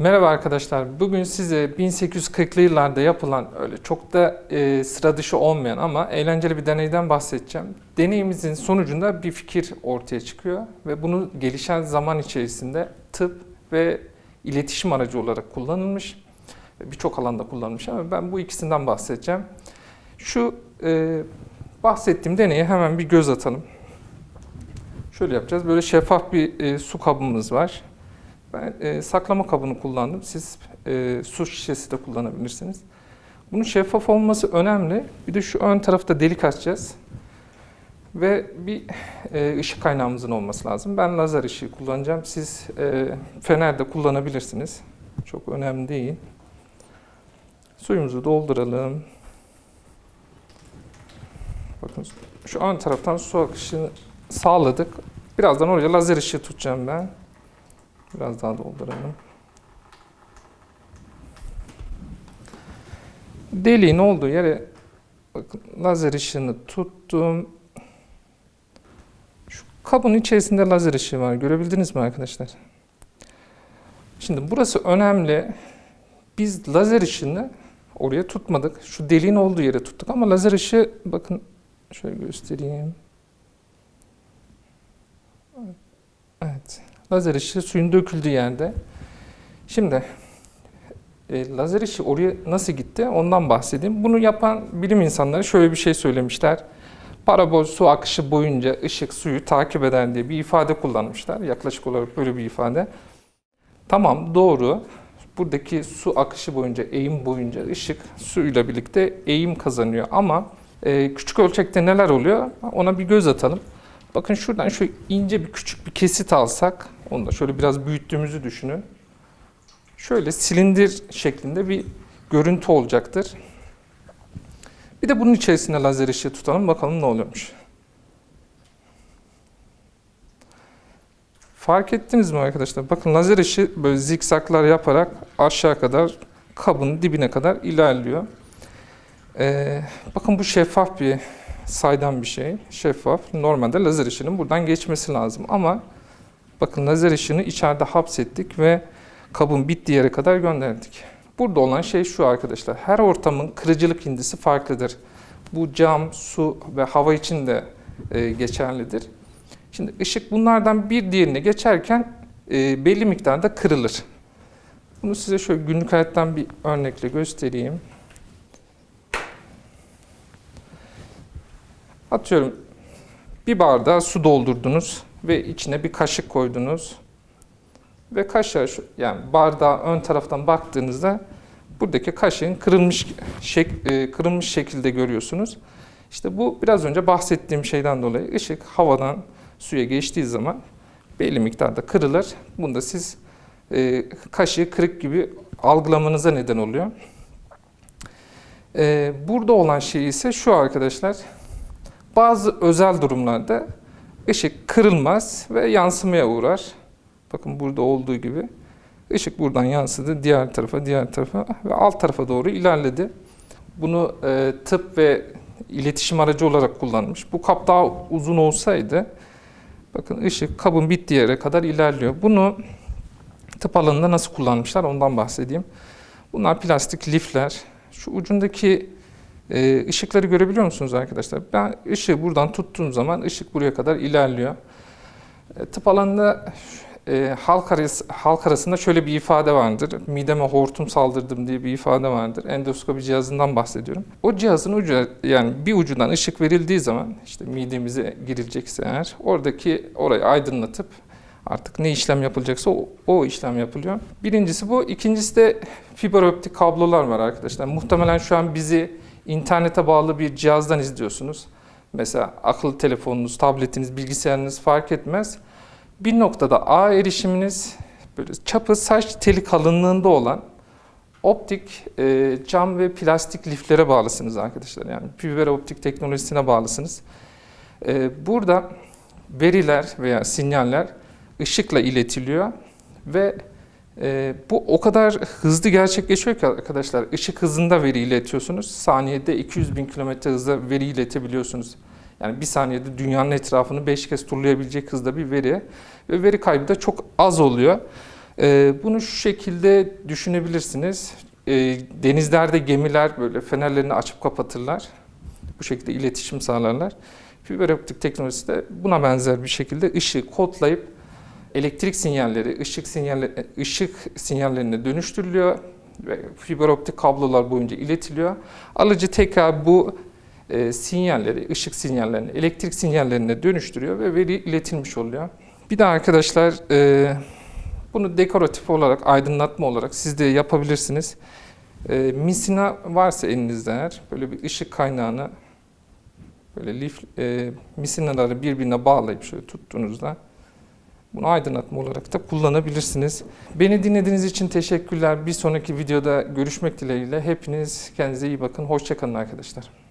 Merhaba arkadaşlar. Bugün size 1840'lı yıllarda yapılan öyle çok da e, sıra dışı olmayan ama eğlenceli bir deneyden bahsedeceğim. Deneyimizin sonucunda bir fikir ortaya çıkıyor ve bunu gelişen zaman içerisinde tıp ve iletişim aracı olarak kullanılmış. Birçok alanda kullanılmış ama ben bu ikisinden bahsedeceğim. Şu e, bahsettiğim deneye hemen bir göz atalım. Şöyle yapacağız. Böyle şeffaf bir e, su kabımız var. Ben e, saklama kabını kullandım. Siz e, su şişesi de kullanabilirsiniz. Bunun şeffaf olması önemli. Bir de şu ön tarafta delik açacağız. Ve bir e, ışık kaynağımızın olması lazım. Ben lazer ışığı kullanacağım. Siz e, fener de kullanabilirsiniz. Çok önemli değil. Suyumuzu dolduralım. Bakın şu ön taraftan su akışını sağladık. Birazdan oraya lazer ışığı tutacağım ben. Biraz daha dolduralım. Deliğin olduğu yere bakın lazer ışığını tuttum. Şu kabın içerisinde lazer ışığı var. Görebildiniz mi arkadaşlar? Şimdi burası önemli. Biz lazer ışığını oraya tutmadık. Şu deliğin olduğu yere tuttuk ama lazer ışığı bakın şöyle göstereyim. Evet. Lazer ışığı suyun döküldüğü yerde. Şimdi e, lazer ışığı oraya nasıl gitti ondan bahsedeyim. Bunu yapan bilim insanları şöyle bir şey söylemişler. Parabol su akışı boyunca ışık suyu takip eder diye bir ifade kullanmışlar. Yaklaşık olarak böyle bir ifade. Tamam doğru. Buradaki su akışı boyunca, eğim boyunca ışık suyla birlikte eğim kazanıyor. Ama e, küçük ölçekte neler oluyor ona bir göz atalım. Bakın şuradan şöyle ince bir küçük bir kesit alsak, onu da şöyle biraz büyüttüğümüzü düşünün. Şöyle silindir şeklinde bir görüntü olacaktır. Bir de bunun içerisine lazer ışığı tutalım bakalım ne oluyormuş. Fark ettiniz mi arkadaşlar? Bakın lazer ışığı böyle zikzaklar yaparak aşağı kadar kabın dibine kadar ilerliyor. Ee, bakın bu şeffaf bir saydam bir şey. Şeffaf. Normalde lazer ışığının buradan geçmesi lazım ama bakın lazer ışığını içeride hapsettik ve kabın bittiği yere kadar gönderdik. Burada olan şey şu arkadaşlar. Her ortamın kırıcılık indisi farklıdır. Bu cam, su ve hava için de e, geçerlidir. Şimdi ışık bunlardan bir diğerine geçerken e, belli miktarda kırılır. Bunu size şöyle günlük hayattan bir örnekle göstereyim. Atıyorum bir bardağa su doldurdunuz ve içine bir kaşık koydunuz. Ve kaşığa şu, yani bardağa ön taraftan baktığınızda buradaki kaşığın kırılmış şek, e, kırılmış şekilde görüyorsunuz. İşte bu biraz önce bahsettiğim şeyden dolayı ışık havadan suya geçtiği zaman belli miktarda kırılır. Bunda siz e, kaşığı kırık gibi algılamanıza neden oluyor. E, burada olan şey ise şu arkadaşlar. Bazı özel durumlarda ışık kırılmaz ve yansımaya uğrar. Bakın burada olduğu gibi. Işık buradan yansıdı diğer tarafa, diğer tarafa ve alt tarafa doğru ilerledi. Bunu e, tıp ve iletişim aracı olarak kullanmış. Bu kap daha uzun olsaydı, bakın ışık kabın bittiği yere kadar ilerliyor. Bunu tıp alanında nasıl kullanmışlar ondan bahsedeyim. Bunlar plastik lifler. Şu ucundaki e, ışıkları görebiliyor musunuz arkadaşlar? Ben ışığı buradan tuttuğum zaman ışık buraya kadar ilerliyor. E, tıp alanında e, halk, arası, halk arasında şöyle bir ifade vardır. Mideme hortum saldırdım diye bir ifade vardır. Endoskopi cihazından bahsediyorum. O cihazın ucu yani bir ucundan ışık verildiği zaman işte midemize girilecekse eğer oradaki orayı aydınlatıp artık ne işlem yapılacaksa o, o işlem yapılıyor. Birincisi bu. İkincisi de fiber optik kablolar var arkadaşlar. Muhtemelen şu an bizi internete bağlı bir cihazdan izliyorsunuz. Mesela akıllı telefonunuz, tabletiniz, bilgisayarınız fark etmez. Bir noktada ağ erişiminiz böyle çapı saç teli kalınlığında olan optik e, cam ve plastik liflere bağlısınız arkadaşlar. Yani fiber optik teknolojisine bağlısınız. E, burada veriler veya sinyaller ışıkla iletiliyor ve e, bu o kadar hızlı gerçekleşiyor ki arkadaşlar ışık hızında veri iletiyorsunuz. Saniyede 200 bin kilometre hızla veri iletebiliyorsunuz. Yani bir saniyede dünyanın etrafını 5 kez turlayabilecek hızda bir veri ve veri kaybı da çok az oluyor. Ee, bunu şu şekilde düşünebilirsiniz. Ee, denizlerde gemiler böyle fenerlerini açıp kapatırlar. Bu şekilde iletişim sağlarlar. Fiber optik teknolojisi de buna benzer bir şekilde ışığı kodlayıp elektrik sinyalleri ışık sinyalleri ışık sinyallerine dönüştürülüyor ve fiber optik kablolar boyunca iletiliyor. Alıcı tekrar bu e, sinyalleri, ışık sinyallerini elektrik sinyallerine dönüştürüyor ve veri iletilmiş oluyor. Bir de arkadaşlar e, bunu dekoratif olarak, aydınlatma olarak siz de yapabilirsiniz. E, misina varsa elinizde eğer böyle bir ışık kaynağını böyle lif, e, misinaları birbirine bağlayıp şöyle tuttuğunuzda bunu aydınlatma olarak da kullanabilirsiniz. Beni dinlediğiniz için teşekkürler. Bir sonraki videoda görüşmek dileğiyle. Hepiniz kendinize iyi bakın. Hoşçakalın arkadaşlar.